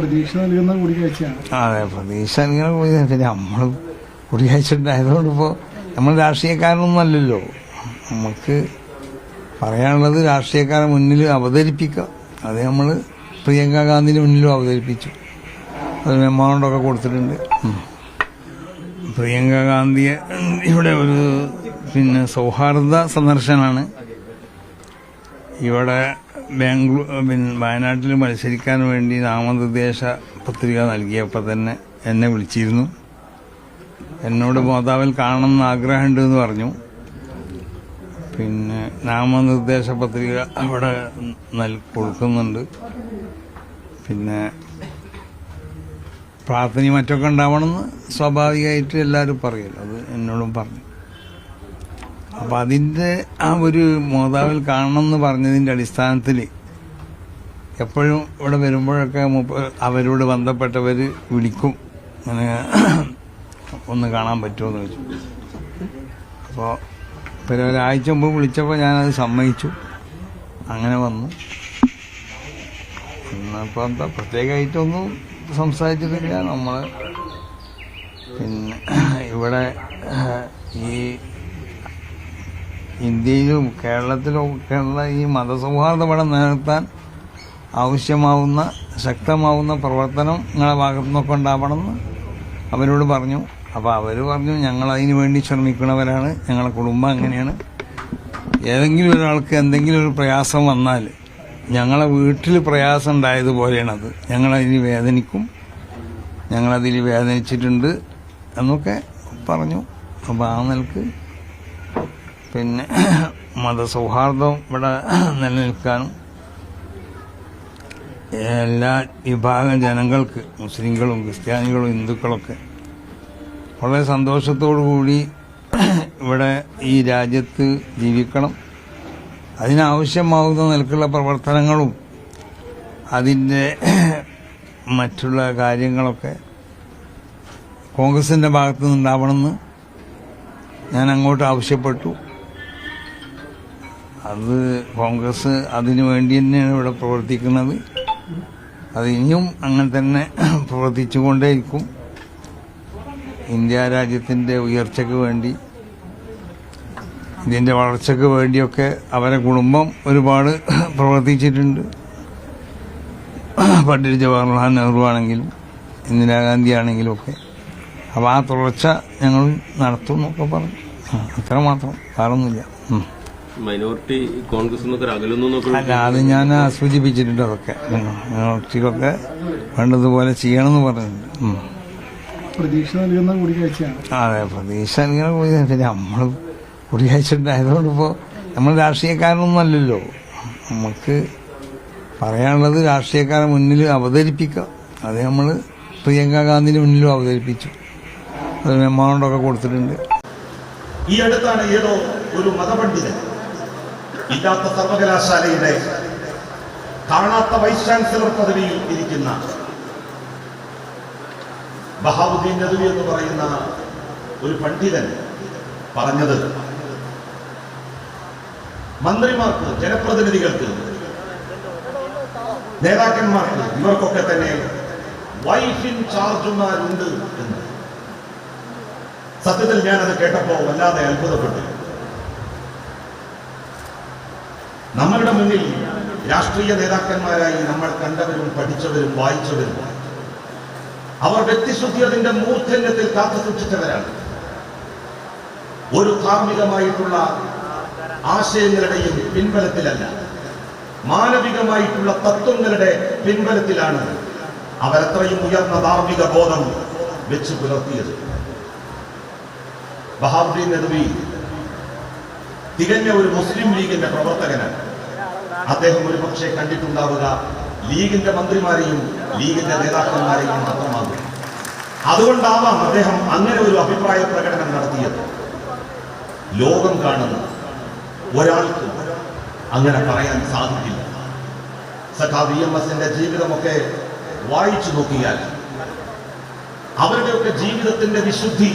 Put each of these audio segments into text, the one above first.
പ്രതീക്ഷ നൽകുന്ന കൂടിക്കാഴ്ചയാണ്. അതെ പ്രതീക്ഷ പോയി പിന്നെ നമ്മൾ കുടിയാഴ്ചണ്ടായതുകൊണ്ട് ഇപ്പോൾ നമ്മൾ രാഷ്ട്രീയക്കാരനൊന്നും അല്ലല്ലോ. നമുക്ക് പറയാനുള്ളത് രാഷ്ട്രീയക്കാരെ മുന്നിൽ അവതരിപ്പിക്കുക. അത് നമ്മൾ പ്രിയങ്ക ഗാന്ധിന് മുന്നിലും അവതരിപ്പിച്ചു. അത് മെമ്മോണ്ടൊക്കെ കൊടുത്തിട്ടുണ്ട്. പ്രിയങ്ക ഗാന്ധിയെ ഇവിടെ ഒരു പിന്നെ സൗഹാർദ്ദ സന്ദർശനമാണ്. ഇവിടെ ബാംഗ്ലൂർ പിന്നെ വയനാട്ടിൽ മത്സരിക്കാൻ വേണ്ടി നാമനിർദ്ദേശ പത്രിക നൽകിയപ്പോൾ തന്നെ എന്നെ വിളിച്ചിരുന്നു. എന്നോട് മോതാവിൽ കാണണമെന്ന് ആഗ്രഹമുണ്ട് എന്ന് പറഞ്ഞു. പിന്നെ നാമനിർദ്ദേശ പത്രിക അവിടെ നൽ കൊടുക്കുന്നുണ്ട്. പിന്നെ പ്രാർത്ഥനയും മറ്റൊക്കെ ഉണ്ടാവണമെന്ന് സ്വാഭാവികമായിട്ട് എല്ലാവരും പറയല്ലോ അത് എന്നോടും പറഞ്ഞു. അപ്പം അതിന്റെ ആ ഒരു മോതാവിൽ കാണണം എന്ന് പറഞ്ഞതിന്റെ അടിസ്ഥാനത്തിൽ എപ്പോഴും ഇവിടെ വരുമ്പോഴൊക്കെ അവരോട് ബന്ധപ്പെട്ടവർ വിളിക്കും. അങ്ങനെ ഒന്ന് കാണാൻ പറ്റുമോ എന്ന് ചോദിച്ചു. അപ്പോൾ പിന്നെ ഒരാഴ്ച മുമ്പ് വിളിച്ചപ്പോൾ ഞാനത് സമ്മതിച്ചു. അങ്ങനെ വന്നു. ഇന്നിപ്പോൾ എന്താ പ്രത്യേകമായിട്ടൊന്നും സംസാരിച്ചിട്ടില്ല. നമ്മൾ പിന്നെ ഇവിടെ ഈ ഇന്ത്യയിലും കേരളത്തിലും ഒക്കെയുള്ള ഈ മതസൗഹാർദ്ദപടം നിലനിർത്താൻ ആവശ്യമാവുന്ന ശക്തമാവുന്ന പ്രവർത്തനം നിങ്ങളെ ഭാഗത്തു നിന്നൊക്കെ ഉണ്ടാവണമെന്ന് അവരോട് പറഞ്ഞു. അപ്പോൾ അവർ പറഞ്ഞു ഞങ്ങൾ അതിനു വേണ്ടി ശ്രമിക്കുന്നവരാണ് ഞങ്ങളുടെ കുടുംബം അങ്ങനെയാണ്. ഏതെങ്കിലും ഒരാൾക്ക് എന്തെങ്കിലും ഒരു പ്രയാസം വന്നാൽ ഞങ്ങളെ വീട്ടിൽ പ്രയാസം ഉണ്ടായതുപോലെയാണത്. ഞങ്ങളതിന് വേദനിക്കും ഞങ്ങളതിൽ വേദനിച്ചിട്ടുണ്ട് എന്നൊക്കെ പറഞ്ഞു. അപ്പോൾ ആ നിലയ്ക്ക് പിന്നെ മതസൗഹാർദ്ദം ഇവിടെ നിലനിൽക്കാനും എല്ലാ വിഭാഗം ജനങ്ങൾക്ക് മുസ്ലിങ്ങളും ക്രിസ്ത്യാനികളും ഹിന്ദുക്കളൊക്കെ വളരെ സന്തോഷത്തോടു കൂടി ഇവിടെ ഈ രാജ്യത്ത് ജീവിക്കണം. അതിനാവശ്യമാകുന്ന നിലക്കുള്ള പ്രവർത്തനങ്ങളും അതിന്റെ മറ്റുള്ള കാര്യങ്ങളൊക്കെ കോൺഗ്രസിന്റെ ഭാഗത്തു നിന്നുണ്ടാവണമെന്ന് ഞാൻ അങ്ങോട്ട് ആവശ്യപ്പെട്ടു. അത് കോൺഗ്രസ് അതിനു വേണ്ടി തന്നെയാണ് ഇവിടെ പ്രവർത്തിക്കുന്നത്. അത് ഇനിയും അങ്ങനെ തന്നെ പ്രവർത്തിച്ചുകൊണ്ടേയിരിക്കും. ഇന്ത്യ രാജ്യത്തിന്റെ ഉയർച്ചയ്ക്ക് വേണ്ടി ഇതിന്റെ വളർച്ചയ്ക്ക് വേണ്ടിയൊക്കെ അവരെ കുടുംബം ഒരുപാട് പ്രവർത്തിച്ചിട്ടുണ്ട്. പണ്ഡിറ്റ് ജവഹർലാൽ നെഹ്റു ആണെങ്കിലും ഇന്ദിരാഗാന്ധി ആണെങ്കിലും ഒക്കെ. അപ്പോൾ ആ തുടർച്ച ഞങ്ങൾ നടത്തും എന്നൊക്കെ പറഞ്ഞു. അത്ര മാത്രം വേറൊന്നുമില്ല. മൈനോറിറ്റി കോൺഗ്രസ് അകലുന്നു അല്ല അത് ഞാൻ സൂചിപ്പിച്ചിട്ടുണ്ട് അതൊക്കെ. മൈനോറിറ്റിക്കൊക്കെ വേണ്ടതുപോലെ ചെയ്യണമെന്ന് പറഞ്ഞിട്ടുണ്ട്. അതെ പ്രതീക്ഷ നൽകുന്ന കൂടിക്കാഴ്ചയാണ്. അതെ പ്രതീക്ഷ ഇങ്ങനെ പോയി പിന്നെ നമ്മൾ കുടിയാഴ്ചണ്ടായതുകൊണ്ട് ഇപ്പോൾ നമ്മൾ രാഷ്ട്രീയക്കാരനൊന്നും അല്ലല്ലോ. നമുക്ക് പറയാനുള്ളത് രാഷ്ട്രീയക്കാരെ മുന്നിൽ അവതരിപ്പിക്കുക അത് നമ്മൾ പ്രിയങ്ക ഗാന്ധിന് മുന്നിലും അവതരിപ്പിച്ചു. അത് മെമ്മാണ്ടൊക്കെ കൊടുത്തിട്ടുണ്ട്. ഈ അടുത്താണ് ഏതോ ഒരു മതപണ്ഡിതൻ. ഇല്ലാത്ത സർവകലാശാലയുടെ കാണാത്ത വൈസ് ചാൻസലർ പദവിയിൽ ഇരിക്കുന്ന ബഹാവുദ്ദീൻ നദവി എന്ന് പറയുന്ന ഒരു പണ്ഡിതൻ പറഞ്ഞത് മന്ത്രിമാർക്ക് ജനപ്രതിനിധികൾക്ക് നേതാക്കന്മാർക്ക് ഇവർക്കൊക്കെ തന്നെ വൈഫ് ഇൻ ചാർജുമാരുണ്ട് എന്ന്. സത്യത്തിൽ ഞാനത് കേട്ടപ്പോൾ വല്ലാതെ അത്ഭുതപ്പെട്ടു. നമ്മളുടെ മുന്നിൽ രാഷ്ട്രീയ നേതാക്കന്മാരായി നമ്മൾ കണ്ടവരും പഠിച്ചവരും വായിച്ചവരും. അവർ വ്യക്തിശുദ്ധി അതിന്റെ മൂർധന്യത്തിൽ കാത്തു സൂക്ഷിച്ചവരാണ്. ഒരു ധാർമ്മികമായിട്ടുള്ള ആശയങ്ങളുടെയും പിൻബലത്തിലല്ല മാനവികമായിട്ടുള്ള തത്വങ്ങളുടെ പിൻബലത്തിലാണ് അവരത്രയും ഉയർന്ന ധാർമ്മിക ബോധം വെച്ച് പുലർത്തിയത്. ബഹാബുദ്ദീൻ നദ്വി തികഞ്ഞ ഒരു മുസ്ലിം ലീഗിന്റെ പ്രവർത്തകനാണ്. അദ്ദേഹം ഒരു പക്ഷേ കണ്ടിട്ടുണ്ടാവുക ലീഗിന്റെ മന്ത്രിമാരെയും ലീഗിന്റെ നേതാക്കന്മാരെയും മാത്രമാകും അതുകൊണ്ടാവാം അദ്ദേഹം അങ്ങനെ ഒരു അഭിപ്രായ പ്രകടനം നടത്തിയത്. ലോകം കാണുന്ന ഒരാൾക്ക് അങ്ങനെ പറയാൻ സാധിക്കില്ല. സഖാ വി എം എസിന്റെ ജീവിതമൊക്കെ വായിച്ചു നോക്കിയാൽ അവരുടെയൊക്കെ ജീവിതത്തിന്റെ വിശുദ്ധി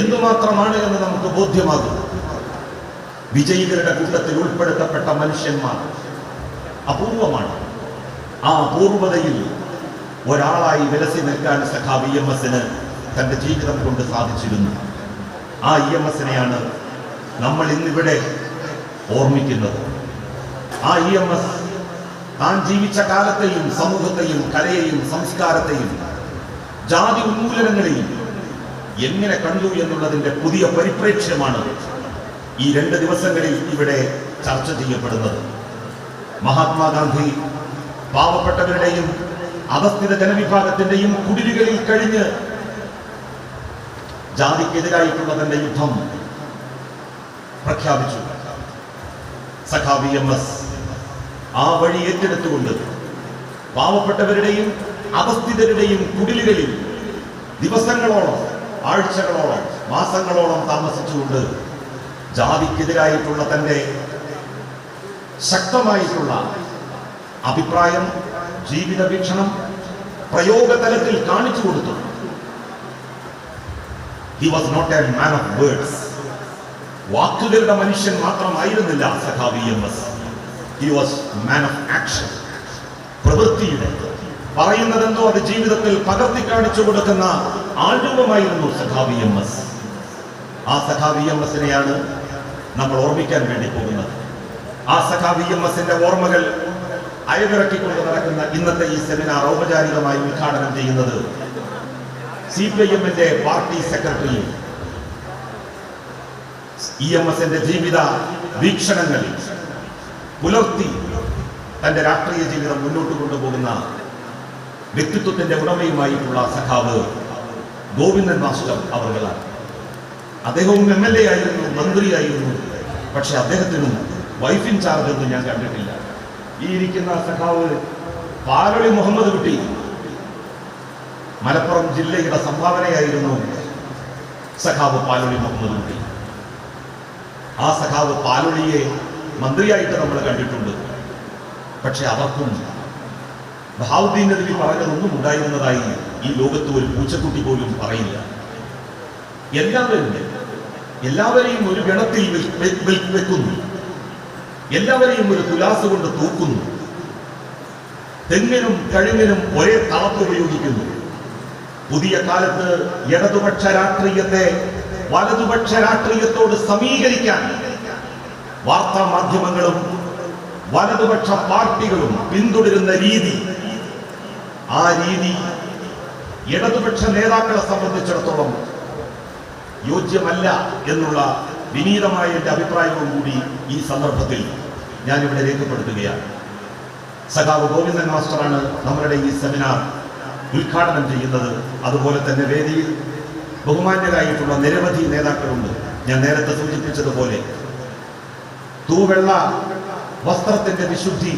എന്തുമാത്രമാണ് എന്ന് നമുക്ക് ബോധ്യമാകും. വിജയികളുടെ കൂട്ടത്തിൽ ഉൾപ്പെടുത്തപ്പെട്ട മനുഷ്യന്മാർ അപൂർവമാണ്. ആ അപൂർവതയിൽ ഒരാളായി വിലസി നിൽക്കാൻ സഖാബ് ഇ എം എസിന് തന്റെ ജീവിതം കൊണ്ട് സാധിച്ചിരുന്നു. ആ ഇ എം എസിനെയാണ് നമ്മൾ ഇന്നിവിടെ ഓർമ്മിക്കുന്നത്. ആ ഇ എം എസ് താൻ ജീവിച്ച കാലത്തെയും സമൂഹത്തെയും കലയെയും സംസ്കാരത്തെയും ജാതി ഉന്മൂലനങ്ങളെയും എങ്ങനെ കണ്ടു എന്നുള്ളതിന്റെ പുതിയ പരിപ്രേക്ഷ്യമാണ് ഈ രണ്ട് ദിവസങ്ങളിൽ ഇവിടെ ചർച്ച ചെയ്യപ്പെടുന്നത്. മഹാത്മാഗാന്ധി പാവപ്പെട്ടവരുടെയും അവസ്ഥിത ജനവിഭാഗത്തിന്റെയും കുടിലുകളിൽ കഴിഞ്ഞ് ജാതിക്കെതിരായിട്ടുള്ള തന്റെ യുദ്ധം പ്രഖ്യാപിച്ചു. സഖാബി എം എസ് ആ വഴി ഏറ്റെടുത്തുകൊണ്ട് പാവപ്പെട്ടവരുടെയും അവസ്ഥിതരുടെയും കുടിലുകളിൽ ദിവസങ്ങളോളം ആഴ്ചകളോളം മാസങ്ങളോളം താമസിച്ചുകൊണ്ട് ജാതിക്കെതിരായിട്ടുള്ള തന്റെ ശക്തമായിട്ടുള്ള അഭിപ്രായം ജീവിത വീക്ഷണം പ്രയോഗതലത്തിൽ കാണിച്ചു കൊടുത്തു. He was not a man of words വാക്കുകളുടെ മനുഷ്യൻ മാത്രമായിരുന്നില്ല സഖാവി M S. He was man of action പ്രവൃത്തിയുടെ പറയുന്നതെന്തോ അത് ജീവിതത്തിൽ പകർത്തി കാണിച്ചു കൊടുക്കുന്ന ആൾരൂപമായിരുന്നു സഖാവി എം എസ്. ആ സഖാവി എം എസിനെയാണ് നമ്മൾ ഓർമ്മിക്കാൻ വേണ്ടി പോകുന്നത്. ആ സഖാവി എം എസിന്റെ ഓർമ്മകൾ അയവിറക്കിക്കൊണ്ട് നടക്കുന്ന ഇന്നത്തെ ഈ സെമിനാർ ഔപചാരികമായി ഉദ്ഘാടനം ചെയ്യുന്നത് സി പി ഐ എമ്മിന്റെ പാർട്ടി സെക്രട്ടറി ഇ എം എസിന്റെ ജീവിത വീക്ഷണങ്ങൾ പുലർത്തി തന്റെ രാഷ്ട്രീയ ജീവിതം മുന്നോട്ട് കൊണ്ടുപോകുന്ന വ്യക്തിത്വത്തിന്റെ ഉടമയുമായിട്ടുള്ള സഖാവ് ഗോവിന്ദൻ മാസ്റ്റർ അവർകളാണ്. അദ്ദേഹവും എം എൽ എ ആയിരുന്നു മന്ത്രിയായിരുന്നു. പക്ഷെ അദ്ദേഹത്തിനും വൈഫ് ചാർജ് ഒന്നും ഞാൻ കണ്ടിട്ടില്ല. ഈ ഇരിക്കുന്ന സഖാവ് പാലൊളി മുഹമ്മദ് കുട്ടി മലപ്പുറം ജില്ലയുടെ സംഭാവനയായിരുന്നു സഖാവ് പാലൊളി മുഹമ്മദ് കുട്ടി. ആ സഖാവ് പാലൊളിയെ മന്ത്രിയായിട്ട് നമ്മൾ കണ്ടിട്ടുണ്ട്. പക്ഷെ അവർക്കും ബഹാവുദ്ദീൻ നബി പറഞ്ഞതൊന്നും ഉണ്ടായിരുന്നതായി ഈ ലോകത്ത് ഒരു പൂച്ചക്കുട്ടി പോലും പറയില്ല എല്ലാവരും എല്ലാവരെയും ഒരു ഗണത്തിൽ വെക്കുന്നു. എല്ലാവരെയും ഒരു തുലാസ് കൊണ്ട് തൂക്കുന്നു. തെങ്ങിനും കഴിവിനും ഒരേ തളപ്പ് ഉപയോഗിക്കുന്നു. പുതിയ കാലത്ത് ഇടതുപക്ഷ രാഷ്ട്രീയത്തെ വലതുപക്ഷ രാഷ്ട്രീയത്തോട് സമീകരിക്കാൻ വാർത്താ മാധ്യമങ്ങളും വലതുപക്ഷ പാർട്ടികളും പിന്തുടരുന്ന രീതി ആ രീതി ഇടതുപക്ഷ നേതാക്കളെ സംബന്ധിച്ചിടത്തോളം യോജ്യമല്ല എന്നുള്ള വിനീതമായ എന്റെ അഭിപ്രായവും കൂടി ഈ സന്ദർഭത്തിൽ ഞാനിവിടെ രേഖപ്പെടുത്തുകയാണ്. സഖാവ് ഗോവിന്ദൻ മാസ്റ്ററാണ് നമ്മളുടെ ഈ സെമിനാർ ഉദ്ഘാടനം ചെയ്യുന്നത്. അതുപോലെ തന്നെ വേദിയിൽ ബഹുമാന്യരായിട്ടുള്ള നിരവധി നേതാക്കളുണ്ട്. ഞാൻ നേരത്തെ സൂചിപ്പിച്ചതുപോലെ തൂവെള്ള വസ്ത്രത്തിന്റെ വിശുദ്ധി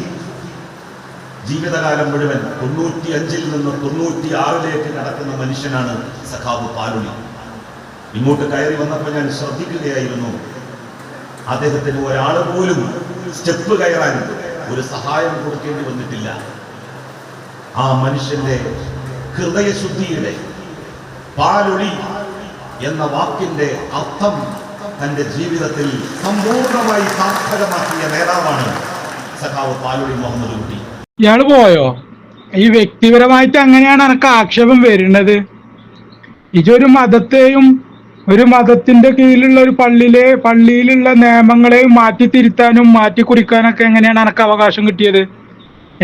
ജീവിതകാലം മുഴുവൻ തൊണ്ണൂറ്റി അഞ്ചിൽ നിന്ന് തൊണ്ണൂറ്റി ആറിലേക്ക് നടക്കുന്ന മനുഷ്യനാണ് സഖാവ് പാലുളി. ഇങ്ങോട്ട് കയറി വന്നപ്പോൾ ഞാൻ ശ്രദ്ധിക്കുകയായിരുന്നു. അദ്ദേഹത്തിന് ഒരാൾ പോലും സ്റ്റെപ്പ് കയറാൻ ഒരു സഹായം കൊടുക്കേണ്ടി വന്നിട്ടില്ല. ആ മനുഷ്യന്റെ ഹൃദയശുദ്ധിയുടെ പാലൊളി എന്ന വാക്കിന്റെ അർത്ഥം തന്റെ ജീവിതത്തിൽ സമ്പൂർണമായി സാർത്ഥകമാക്കിയ നേതാവാണ് സഖാവ് പാലൊളി മുഹമ്മദ് കുട്ടി. ഇയാൾ പോയോ? ഈ വ്യക്തിപരമായിട്ട് അങ്ങനെയാണ് എനക്ക് ആക്ഷേപം വരുന്നത്. ഇതൊരു മതത്തെയും ഒരു മതത്തിന്റെ കീഴിലുള്ള ഒരു പള്ളിയിലെ പള്ളിയിലുള്ള നിയമങ്ങളെയും മാറ്റി തിരുത്താനും മാറ്റി കുറിക്കാനൊക്കെ എങ്ങനെയാണ് അനക്ക് അവകാശം കിട്ടിയത്?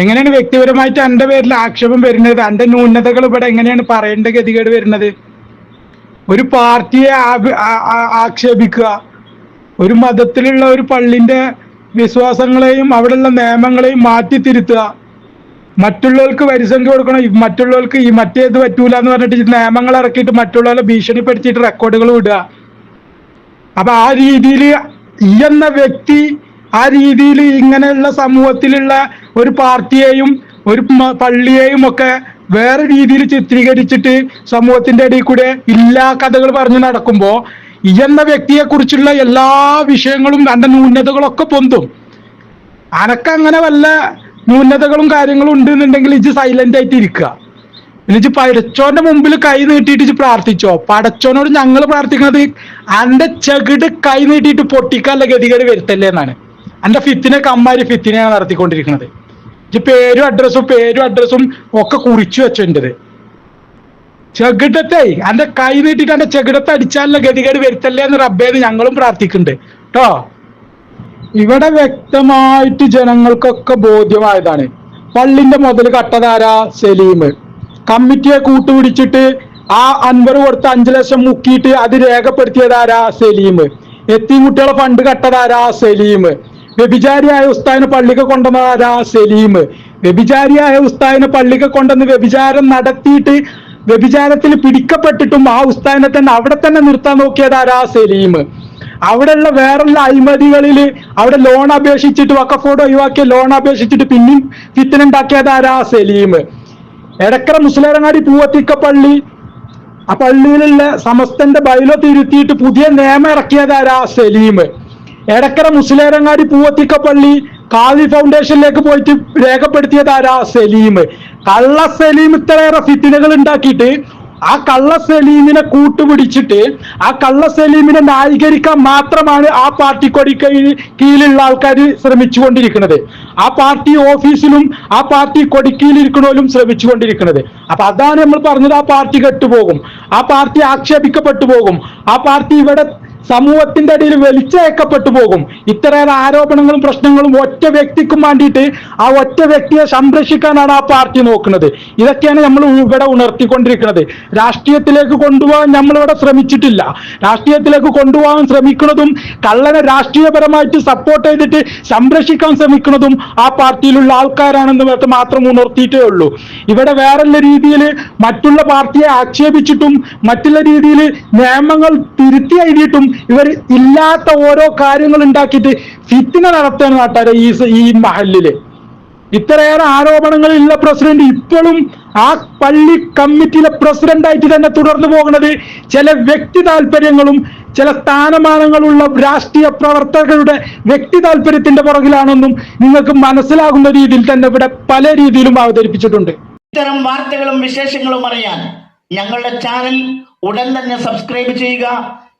എങ്ങനെയാണ് വ്യക്തിപരമായിട്ട് എന്റെ പേരിൽ ആക്ഷേപം വരുന്നത്? എന്റെ ന്യൂനതകൾ ഇവിടെ എങ്ങനെയാണ് പറയേണ്ട ഗതികേട് വരുന്നത്? ഒരു പാർട്ടിയെ ആക്ഷേപിക്കുക. ഒരു മതത്തിലുള്ള ഒരു പള്ളിന്റെ വിശ്വാസങ്ങളെയും അവിടെയുള്ള നിയമങ്ങളെയും മാറ്റി തിരുത്തുക. മറ്റുള്ളവർക്ക് വരിസംഖ്യ കൊടുക്കണം. മറ്റുള്ളവർക്ക് ഈ മറ്റേത് പറ്റൂല എന്ന് പറഞ്ഞിട്ട് നിയമങ്ങൾ ഇറക്കിയിട്ട് മറ്റുള്ളവരെ ഭീഷണിപ്പെടുത്തിയിട്ട് റെക്കോർഡുകൾ വിടുക. അപ്പൊ ആ രീതിയിൽ ഈ എന്ന വ്യക്തി ആ രീതിയിൽ ഇങ്ങനെയുള്ള സമൂഹത്തിലുള്ള ഒരു പാർട്ടിയെയും ഒരു പള്ളിയെയും ഒക്കെ വേറെ രീതിയിൽ ചിത്രീകരിച്ചിട്ട് സമൂഹത്തിന്റെ ഇടയിൽ കൂടെ ഇല്ലാ കഥകൾ പറഞ്ഞു നടക്കുമ്പോ ഈ എന്ന വ്യക്തിയെ കുറിച്ചുള്ള എല്ലാ വിഷയങ്ങളും തന്റെ ന്യൂനതകളൊക്കെ പൊന്തും. അനക്കങ്ങനെ വല്ല ന്യൂനതകളും കാര്യങ്ങളും ഉണ്ട് എന്നുണ്ടെങ്കിൽ ഇജ് സൈലന്റ് ആയിട്ട് ഇരിക്കുക എന്നിട്ട് പടച്ചോന്റെ മുമ്പിൽ കൈ നീട്ടിയിട്ട് പ്രാർത്ഥിച്ചോ. പടച്ചോനോട് ഞങ്ങൾ പ്രാർത്ഥിക്കുന്നത് അന്റെ ചെകിട് കൈ നീട്ടിയിട്ട് പൊട്ടിക്കാനുള്ള ഗതികേട് വരുത്തല്ലേ എന്നാണ്. അന്റെ ഫിത്തിനെ കമ്മാരി ഫിത്തിനെയാണ് നടത്തിക്കൊണ്ടിരിക്കുന്നത് ഇജ്ജ് പേരും അഡ്രസ്സും പേരും അഡ്രസ്സും ഒക്കെ കുറിച്ചു വെച്ചത് ചെകിടത്തെ അന്റെ കൈ നീട്ടിയിട്ട് അന്റെ ചെകിടത്തെ അടിച്ചാലുള്ള ഗതികേട് വരുത്തല്ലേ എന്ന് റബ്ബേന്ന് ഞങ്ങളും പ്രാർത്ഥിക്കുന്നുണ്ട് കേട്ടോ ഇവിടെ വ്യക്തമായിട്ട് ജനങ്ങൾക്കൊക്കെ ബോധ്യമായതാണ്. പള്ളിന്റെ മുതൽ കട്ടതാര? സലീം കമ്മിറ്റിയെ കൂട്ടുപിടിച്ചിട്ട് ആ അൻവർ കൊടുത്ത അഞ്ചു ലക്ഷം മുക്കിയിട്ട് അത് രേഖപ്പെടുത്തിയതാരാ? സലീം കുട്ടികളെ ഫണ്ട് കട്ടതാരാ? സലീം വ്യഭിചാരിയായ ഉസ്താദിന് പള്ളിക്ക് കൊണ്ടുവന്നതാരാ? സലീം വ്യഭിചാരിയായ ഉസ്താദിന് പള്ളിക്ക് കൊണ്ടുവന്ന് വ്യഭിചാരം നടത്തിയിട്ട് വ്യഭിചാരത്തിൽ പിടിക്കപ്പെട്ടിട്ടും ആ ഉസ്താദിനെ തന്നെ അവിടെ തന്നെ നിർത്താൻ നോക്കിയതാരാ? സലീം അവിടെയുള്ള വേറെയുള്ള അഴിമതികളിൽ അവിടെ ലോൺ അപേക്ഷിച്ചിട്ട് വക്കഫോർഡ് ഒഴിവാക്കിയ ലോൺ അപേക്ഷിച്ചിട്ട് പിന്നെയും ഫിത്തിനുണ്ടാക്കിയതാരാ സലീം. എടക്കര മുസ്ലിരങ്ങാടി പൂവത്തിക്ക പള്ളി. ആ പള്ളിയിലുള്ള സമസ്തന്റെ ബൈലോ തിരുത്തിയിട്ട് പുതിയ നിയമം ഇറക്കിയത് ആരാ? സലീം. എടക്കര മുസ്ലിരങ്ങാടി പൂവത്തിക്ക പള്ളി കാവി ഫൗണ്ടേഷനിലേക്ക് പോയിട്ട് രേഖപ്പെടുത്തിയത് ആരാ? സലീം. കള്ള സലീം ഇത്രയേറെ ഫിത്തിനകൾ ഉണ്ടാക്കിയിട്ട് ആ കള്ള സലീമിനെ കൂട്ടുപിടിച്ചിട്ട് ആ കള്ള സലീമിനെ ന്യായീകരിക്കാൻ മാത്രമാണ് ആ പാർട്ടി കൊടി കീഴിലുള്ള ആൾക്കാർ ശ്രമിച്ചുകൊണ്ടിരിക്കുന്നത്. ആ പാർട്ടി ഓഫീസിലും ആ പാർട്ടി കൊടിക്കീലിരിക്കണോലും ശ്രമിച്ചുകൊണ്ടിരിക്കുന്നത്. അപ്പൊ അതാണ് നമ്മൾ പറഞ്ഞത് ആ പാർട്ടി കെട്ടുപോകും. ആ പാർട്ടി ആക്ഷേപിക്കപ്പെട്ടു പോകും. ആ പാർട്ടി ഇവിടെ സമൂഹത്തിന്റെ അടിയിൽ വലിച്ചയക്കപ്പെട്ടു പോകും. ഇത്രയേറെ ആരോപണങ്ങളും പ്രശ്നങ്ങളും ഒറ്റ വ്യക്തിക്കും വേണ്ടിയിട്ട് ആ ഒറ്റ വ്യക്തിയെ സംരക്ഷിക്കാനാണ് ആ പാർട്ടി നോക്കുന്നത്. ഇതൊക്കെയാണ് നമ്മൾ ഇവിടെ ഉണർത്തിക്കൊണ്ടിരിക്കുന്നത്. രാഷ്ട്രീയത്തിലേക്ക് കൊണ്ടുപോകാൻ നമ്മളിവിടെ ശ്രമിച്ചിട്ടില്ല. രാഷ്ട്രീയത്തിലേക്ക് കൊണ്ടുപോകാൻ ശ്രമിക്കുന്നതും കള്ളനെ രാഷ്ട്രീയപരമായിട്ട് സപ്പോർട്ട് ചെയ്തിട്ട് സംരക്ഷിക്കാൻ ശ്രമിക്കുന്നതും ആ പാർട്ടിയിലുള്ള ആൾക്കാരാണെന്ന് മാത്രം- ഉണർത്തിയിട്ടേ ഉള്ളൂ. ഇവിടെ വേറെയുള്ള രീതിയിൽ മറ്റുള്ള പാർട്ടിയെ ആക്ഷേപിച്ചിട്ടും മറ്റുള്ള രീതിയിൽ നിയമങ്ങൾ തിരുത്തി എഴുതിയിട്ടും ഇവർ ഇല്ലാത്ത ഓരോ കാര്യങ്ങൾ ഉണ്ടാക്കിയിട്ട് ഫിത്തിന നടത്തുകയാണ് നാട്ടാരെ ഈ ഈ മഹലിൽ ഇത്രയേറെ ആരോപണങ്ങളുള്ള പ്രസിഡന്റ് ഇപ്പോഴും ആ പള്ളി കമ്മിറ്റിയിലെ പ്രസിഡന്റ് ആയിട്ട് തന്നെ തുടർന്നു പോകുന്നത് ചില വ്യക്തി താല്പര്യങ്ങളും ചില സ്ഥാനമാനങ്ങളുള്ള രാഷ്ട്രീയ പ്രവർത്തകരുടെ വ്യക്തി താല്പര്യത്തിന്റെ പുറകിലാണെന്നും നിങ്ങൾക്ക് മനസ്സിലാകുന്ന രീതിയിൽ തന്നെ ഇവിടെ പല രീതിയിലും അവതരിപ്പിച്ചിട്ടുണ്ട്. ഇത്തരം വാർത്തകളും വിശേഷങ്ങളും അറിയാൻ ഞങ്ങളുടെ ചാനൽ ഉടൻ തന്നെ സബ്സ്ക്രൈബ് ചെയ്യുക.